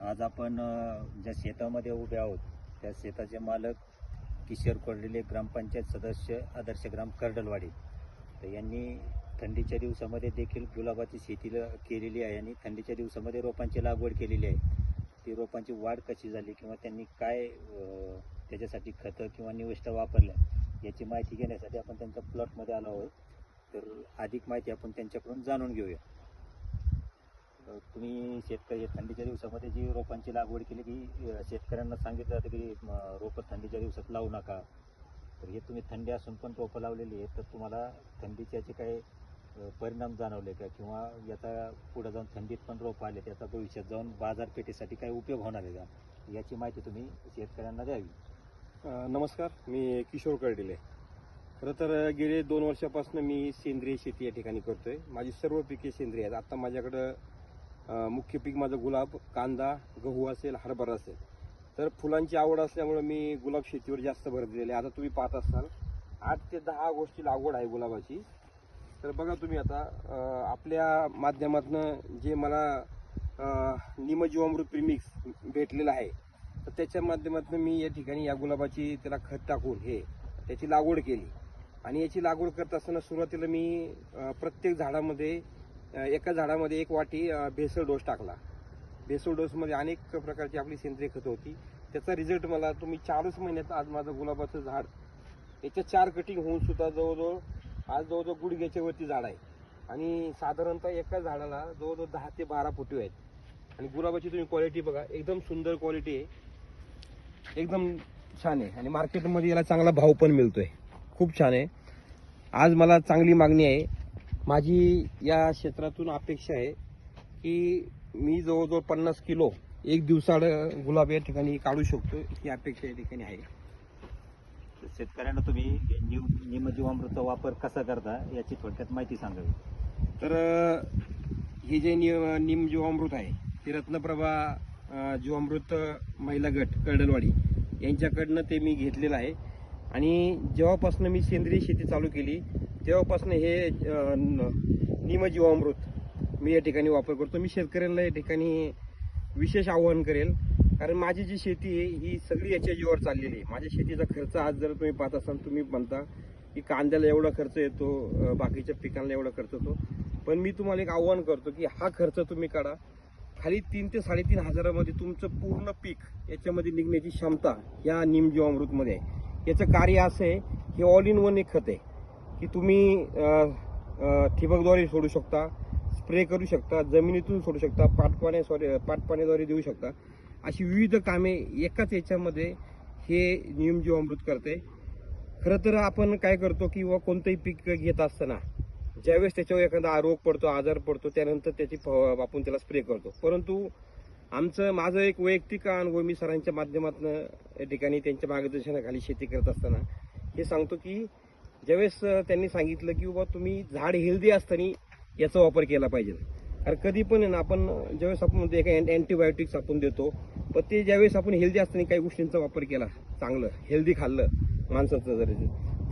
आज आपण ज्या शेतामध्ये उभे आहोत त्या शेताचे मालक किशोर कोरडेले ग्रामपंचायत सदस्य आदर्श ग्राम कर्डलवाडी. तर यांनी थंडीच्या दिवसामध्ये देखील गुलाबाची शेती ल- केलेली आहे आणि थंडीच्या दिवसामध्ये रोपांची लागवड केलेली आहे. ती रोपांची वाढ कशी झाली किंवा त्यांनी काय त्याच्यासाठी खतं किंवा निविष्ठा वापरल्या याची माहिती घेण्यासाठी आपण त्यांच्या प्लॉटमध्ये आलो आहोत. तर अधिक माहिती आपण त्यांच्याकडून जाणून घेऊया. तुम्ही शेतकरी थंडीच्या दिवसामध्ये जी रोपांची लागवड केली की शेतकऱ्यांना सांगितलं जातं की रोपं थंडीच्या दिवसात लावू नका. तर हे तुम्ही थंडी असून पण रोपं लावलेली आहेत तर तुम्हाला थंडीचे याचे काही परिणाम जाणवले का? किंवा याचा पुढे जाऊन थंडीत पण रोपं आले त्याचा भविष्यात जाऊन बाजारपेठेसाठी काही उपयोग होणार आहे का? याची माहिती तुम्ही शेतकऱ्यांना द्यावी. नमस्कार मी किशोर कर्डिले. खरं तर गेले दोन वर्षापासून मी सेंद्रिय शेती या ठिकाणी करतोय. माझी सर्व पिके सेंद्रिय आहेत. आता माझ्याकडं मुख्य पीक माझं गुलाब कांदा गहू असेल हरभरा असेल. तर फुलांची आवड असल्यामुळे मी गुलाब शेतीवर जास्त भर दिलेली आहे. आता तुम्ही पाहत असाल आठ ते दहा गोष्टी लागवड आहे गुलाबाची. तर बघा तुम्ही आता आपल्या माध्यमातनं जे मला निमजीवामृत प्रिमिक्स भेटलेलं आहे तर त्याच्या माध्यमातून मी या ठिकाणी या गुलाबाची त्याला खत टाकून हे त्याची लागवड केली. आणि याची लागवड करत असताना सुरुवातीला मी प्रत्येक झाडामध्ये एका झाडामध्ये एक वाटी भेसळ डोस टाकला. भेसळ डोसमध्ये अनेक प्रकारची आपली सेंद्रिय खतं होती. त्याचा रिझल्ट मला तुम्ही चारच महिन्यात आज माझं गुलाबाचं झाड याच्या चार कटिंग होऊन सुद्धा जवळजवळ आज जवळजवळ गुडघ्याच्या वरती झाड आहे. आणि साधारणतः एका झाडाला जवळजवळ दहा ते बारा फुटे आहेत. आणि गुलाबाची तुम्ही क्वालिटी बघा एकदम सुंदर क्वालिटी आहे. एकदम छान आहे. आणि मार्केटमध्ये याला चांगला भाव पण मिळतोय. खूप छान आहे. आज मला चांगली मागणी आहे. माझी या क्षेत्रातून अपेक्षा आहे की मी जवळजवळ पन्नास किलो एक दिवसाड गुलाब या ठिकाणी काढू शकतो ही अपेक्षा या ठिकाणी आहे. शेतकऱ्यांना तुम्ही निम निमजीवामृतचा वापर कसा करता याची थोडक्यात माहिती सांगावी. तर हे जे नि- निम जीवामृत आहे ते रत्नप्रभा जीवामृत महिला गट कर्डलवाडी यांच्याकडनं ते मी घेतलेलं आहे. आणि जेव्हापासून मी सेंद्रिय शेती चालू केली तेव्हापासून हे निमजीवामृत निम जीवामृत मी या ठिकाणी वापर करतो. मी शेतकऱ्यांना या ठिकाणी विशेष आवाहन करेल. कारण माझी जी शेती आहे ही सगळी याच्या जीवावर चाललेली आहे. माझ्या शेतीचा खर्च आज जर तुम्ही पाहत असाल तुम्ही म्हणता की कांद्याला एवढा खर्च येतो बाकीच्या पिकांना एवढा खर्च येतो. पण मी तुम्हाला एक आव्हान करतो की हा खर्च तुम्ही काढा. खाली तीन ते साडेतीन हजारामध्ये तुमचं पूर्ण पीक याच्यामध्ये निघण्याची क्षमता या निमजीवामृतमध्ये आहे. याचं कार्य असं आहे हे ऑल इन वन एक खत आहे. की तुम्ही ठिबकद्वारे सोडू शकता स्प्रे करू शकता जमिनीतून सोडू शकता पाटपाने सॉरी पाटपाण्याद्वारे देऊ शकता. अशी विविध कामे एकाच याच्यामध्ये हे नियमजीव अमृत करते. खरं तर आपण काय करतो की व कोणतंही पीक घेत असताना ज्यावेळेस त्याच्यावर एखादा रोग पडतो आजार पडतो त्यानंतर त्याची आपण त्याला स्प्रे करतो. परंतु आमचं माझं एक वैयक्तिक अनुभव मी सरांच्या माध्यमातून या ठिकाणी त्यांच्या मार्गदर्शनाखाली शेती करत असताना हे सांगतो की ज्यावेळेस त्यांनी सांगितलं की बाबा तुम्ही झाड हेल्दी असताना याचा वापर केला पाहिजे. कारण कधी पण आहे ना आपण ज्यावेळेस आपण म्हणतो एका अँटीबायोटिक्स आपण देतो पण ते ज्यावेळेस आपण हेल्दी असताना काही गोष्टींचा वापर केला चांगलं हेल्दी खाल्लं माणसाचं जर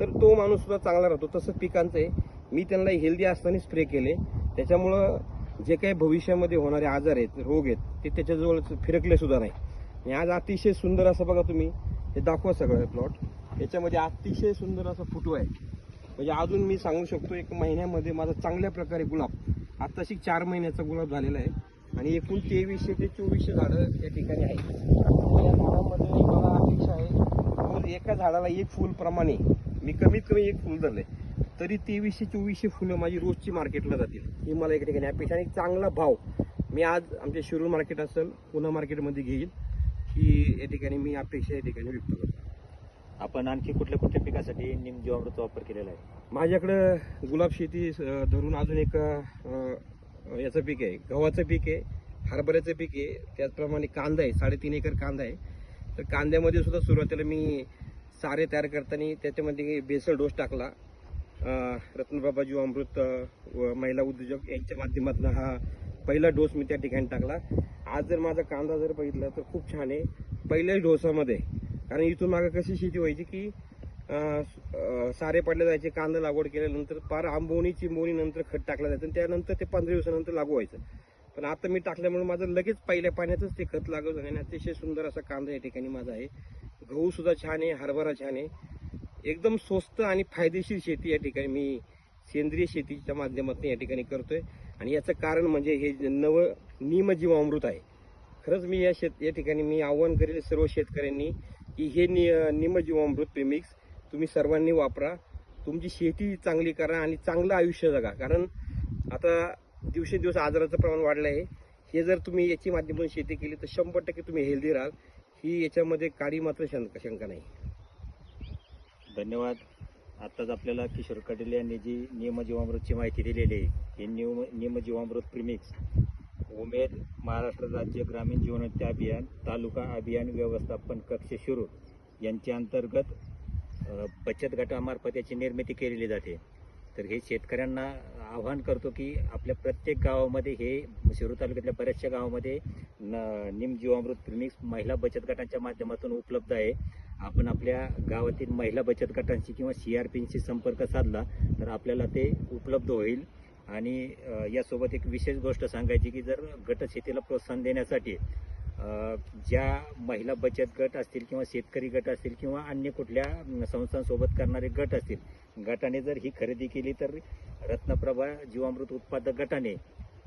तर तो माणूस सुद्धा चांगला राहतो. तसं पिकांचं आहे मी त्यांना हेल्दी असताना स्प्रे केले. त्याच्यामुळं जे काही भविष्यामध्ये होणारे आजार आहेत रोग आहेत ते त्याच्याजवळ फिरकले सुद्धा नाही. आणि आज अतिशय सुंदर असं बघा तुम्ही हे दाखवा सगळं प्लॉट याच्यामध्ये अतिशय सुंदर असा फोटो आहे. म्हणजे अजून मी सांगू शकतो एक महिन्यामध्ये माझा चांगल्या प्रकारे गुलाब आत्ताशी चार महिन्याचा गुलाब झालेला आहे. आणि एकूण तेवीसशे ते चोवीसशे झाडं या ठिकाणी आहेत. या झाडामध्ये मला अपेक्षा आहे रोज एका झाडाला एक फुलप्रमाणे मी कमीत कमी एक फुल धरलंय. तरी तेवीसशे चोवीसशे फुलं माझी रोजची मार्केटला जातील. ही मला एका ठिकाणी अपेक्षा आणि चांगला भाव मी आज आमच्या शिरूर मार्केट असेल पुणे मार्केटमध्ये घेईल ही या ठिकाणी मी अपेक्षा या ठिकाणी विकतो आपण आणखी कुठल्या कुठल्या पिकासाठी निमजीवामृतचा वापर केलेला आहे? माझ्याकडं गुलाब शेती अं, धरून अजून एक अं, याचं पीक आहे. गव्हाचं पीक आहे हरभऱ्याचं पीक आहे. त्याचप्रमाणे कांदा आहे साडेतीन एकर कांदा आहे. तर कांद्यामध्ये सुद्धा सुरुवातीला मी सारे तयार करताना त्याच्यामध्ये बेसल डोस टाकला. अं, रत्नबाबा जीवामृत अं, व महिला उद्योजक यांच्या माध्यमातून हा पहिला डोस मी त्या ठिकाणी टाकला. आज जर माझा कांदा जर बघितला तर खूप छान आहे. पहिल्याच डोसामध्ये कारण इथून मागं कशी शेती व्हायची की सारे पडले जायचे कांदा लागवड केल्यानंतर पार आंबोणी चिंबोणी नंतर खत टाकलं जायचं आणि त्यानंतर ते पंधरा दिवसानंतर लागू व्हायचं. पण आता मी टाकल्यामुळे माझं लगेच पहिल्या पाण्यातच ते खत लागू झालं आणि अतिशय सुंदर असा कांदा या ठिकाणी माझा आहे. गहू सुद्धा छान आहे हरभरा छान आहे. एकदम स्वस्त आणि फायदेशीर शेती या ठिकाणी मी सेंद्रिय शेतीच्या माध्यमातून या ठिकाणी करतोय. आणि याचं कारण म्हणजे हे नव नव निमजीवामृत आहे. खरंच मी या शेत या ठिकाणी मी आव्हान करेल सर्व शेतकऱ्यांनी की हे नि निमजीवामृत प्रेमिक्स तुम्ही सर्वांनी वापरा. तुमची शेती चांगली करा आणि चांगलं आयुष्य जगा. कारण आता दिवसेंदिवस आजाराचं प्रमाण वाढलं आहे. हे जर तुम्ही याची माध्यमातून शेती केली तर शंभर टक्के तुम्ही हेल्दी राहाल. ही याच्यामध्ये काळी मात्र शंका शंका नाही. धन्यवाद. आत्ताच आपल्याला किशोर कटेल यांनी जी नियमजीवामृतची माहिती दिलेली आहे हे नियम नियमजीवामृत प्रिमिक्स उमेद महाराष्ट्र राज्य ग्रामीण जीवनोन्नती अभियान तालुका अभियान व्यवस्थापन कक्ष सुरू यांच्या अंतर्गत बचत गटामार्फत याची निर्मिती केलेली जाते. तर हे शेतकऱ्यांना आव्हान करतो की आपल्या प्रत्येक गावामध्ये हे शिरूर तालुक्यातल्या बऱ्याचशा गावामध्ये न निमजीवामृत प्रिमिक्स महिला बचत गटांच्या माध्यमातून उपलब्ध आहे. आपण आपल्या गावातील महिला बचत गटांशी किंवा सी आर पींशी संपर्क साधला तर आपल्याला ते उपलब्ध होईल. आणि यासोबत एक विशेष गोष्ट सांगायची की जर गटशेतीला प्रोत्साहन देण्यासाठी ज्या महिला बचत गट असतील किंवा शेतकरी गट असतील किंवा अन्य कुठल्या संस्थांसोबत करणारे गट असतील गटाने जर ही खरेदी केली तर रत्नप्रभा जीवामृत उत्पादक गटाने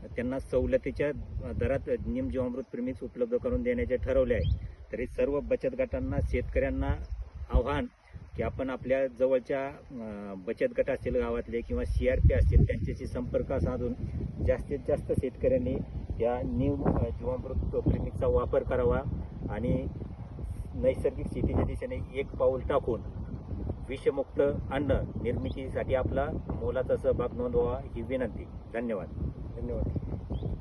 त्यांना सवलतीच्या दरात निम जीवामृत प्रेमिक्स उपलब्ध करून देण्याचे ठरवले आहे. तरी सर्व बचत गटांना शेतकऱ्यांना आव्हान की आपण आपल्या जवळच्या बचत गट असतील गावातले किंवा सी आर पी असतील त्यांच्याशी संपर्क साधून जास्तीत जास्त शेतकऱ्यांनी या न्यू जीवामृत प्रेमिकचा वापर करावा आणि नैसर्गिक शेतीच्या दिशेने एक पाऊल टाकून विषमुक्त अन्न निर्मितीसाठी आपला मोलाचा सहभाग नोंदवावा ही विनंती. धन्यवाद. धन्यवाद.